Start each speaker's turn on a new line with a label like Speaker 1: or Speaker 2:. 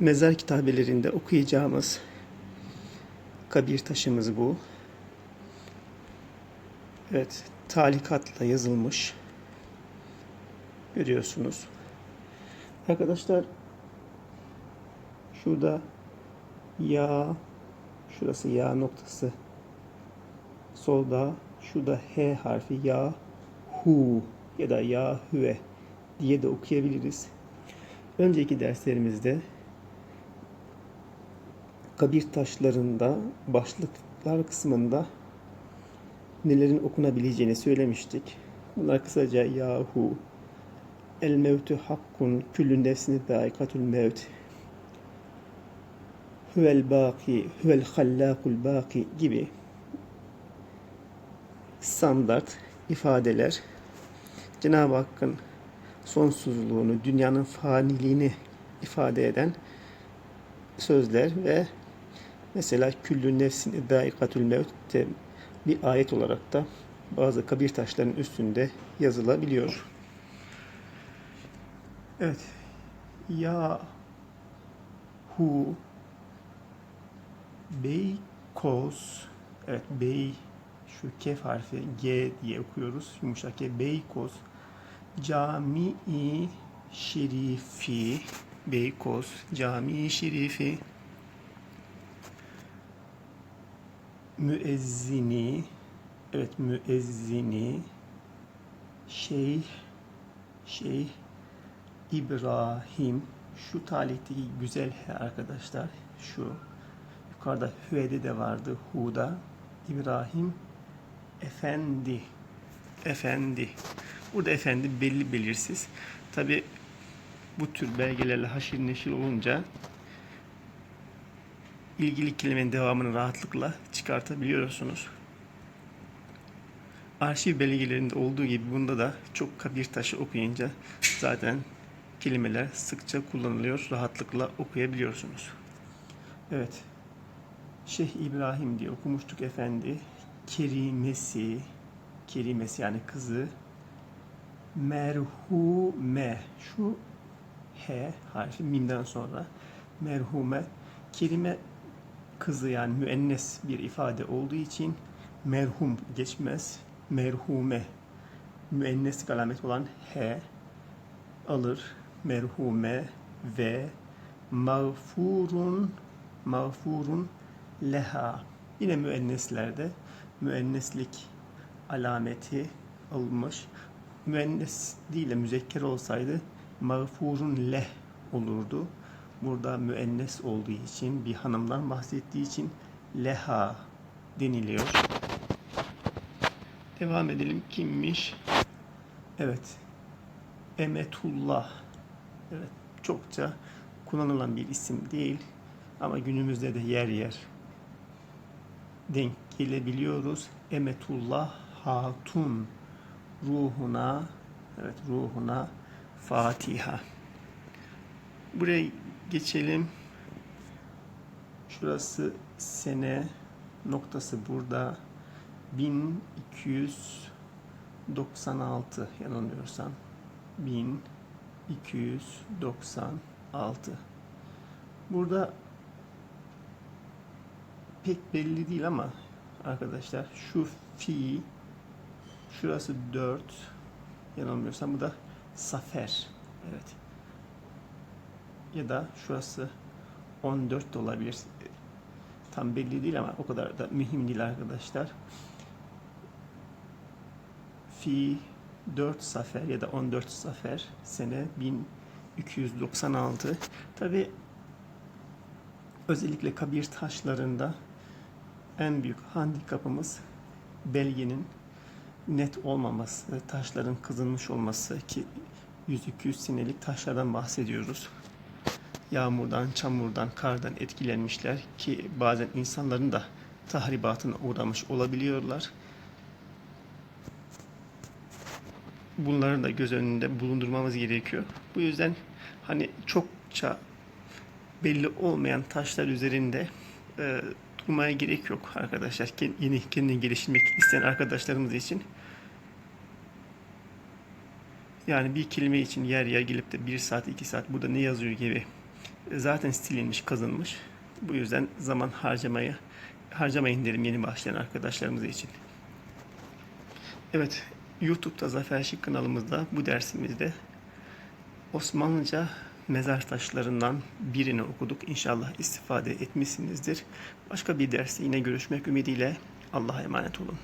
Speaker 1: mezar kitabelerinde okuyacağımız kabir taşımız bu. Evet, talikatla yazılmış. Görüyorsunuz. Arkadaşlar şurada ya şurası ya noktası solda şurada H harfi ya hu ya da ya hüve diye de okuyabiliriz. Önceki derslerimizde kabir taşlarında başlıklar kısmında nelerin okunabileceğini söylemiştik. Bunlar kısaca yahu, el mevtü hakkun, küllü nefsini daikatül mevt, huvel baki, huvel hallakul baki gibi standart ifadeler Cenab-ı Hakk'ın sonsuzluğunu, dünyanın faniliğini ifade eden sözler ve mesela küllü nefsin daikatül mevt bir ayet olarak da bazı kabir taşlarının üstünde yazılabiliyor. Evet. Ya hu Beykoz evet bey şu kef harfi G diye okuyoruz. Yumuşak G. Beykoz Camii Şerifi Beykoz Camii Şerifi müezzini evet müezzini şeyh şeyh İbrahim şu talihteki güzel arkadaşlar şu yukarıda hüvede de vardı huda. İbrahim efendi efendi. Burada efendi belli belirsiz. Tabi bu tür belgelerle haşir neşir olunca ilgili kelimenin devamını rahatlıkla çıkartabiliyorsunuz. Arşiv belgelerinde olduğu gibi bunda da çok kabir taşı okuyunca zaten kelimeler sıkça kullanılıyor. Rahatlıkla okuyabiliyorsunuz. Evet. Şeyh İbrahim diye okumuştuk efendi. Kerimesi, kerimesi yani kızı. Merhume. Şu H harfi mimden sonra. Merhume. Kerime kızı yani müennes bir ifade olduğu için merhum geçmez. Merhume müenneslik alamet olan H alır. Merhume ve mağfurun mağfurun leha yine müenneslerde müenneslik alameti alınmış. Müennes değil de müzekker olsaydı mağfurun leh olurdu. Burada müennes olduğu için bir hanımdan bahsettiği için leha deniliyor. Devam edelim. Kimmiş? Evet. Emetullah. Evet. Çokça kullanılan bir isim değil. Ama günümüzde de yer yer denk gelebiliyoruz. Emetullah Hatun ruhuna evet ruhuna Fatiha. Buraya geçelim. Şurası sene noktası burada. 1296 yanılmıyorsam. 1296 burada pek belli değil ama arkadaşlar şu fi şurası 4 yanılmıyorsam bu da safer. Evet ya da şurası 14 de olabilir. Tam belli değil ama o kadar da mühim değil arkadaşlar. Fi 4 safer ya da 14 safer sene 1296 tabi özellikle kabir taşlarında en büyük handikapımız belgenin net olmaması, taşların kızılmış olması ki 100-200 senelik taşlardan bahsediyoruz. Yağmurdan, çamurdan, kardan etkilenmişler ki bazen insanların da tahribatına uğramış olabiliyorlar. Bunları da göz önünde bulundurmamız gerekiyor. Bu yüzden hani çokça belli olmayan taşlar üzerinde e, durmaya gerek yok arkadaşlar. Yeni kendini geliştirmek isteyen arkadaşlarımız için. Yani bir kelime için yer yer gelip de bir saat iki saat burada ne yazıyor gibi zaten silinmiş, kazınmış. Bu yüzden zaman harcamayı harcamayın derim yeni başlayan arkadaşlarımız için. Evet, YouTube'da Zafer Şık kanalımızda bu dersimizde Osmanlıca mezar taşlarından birini okuduk. İnşallah istifade etmişsinizdir. Başka bir derste yine görüşmek ümidiyle Allah'a emanet olun.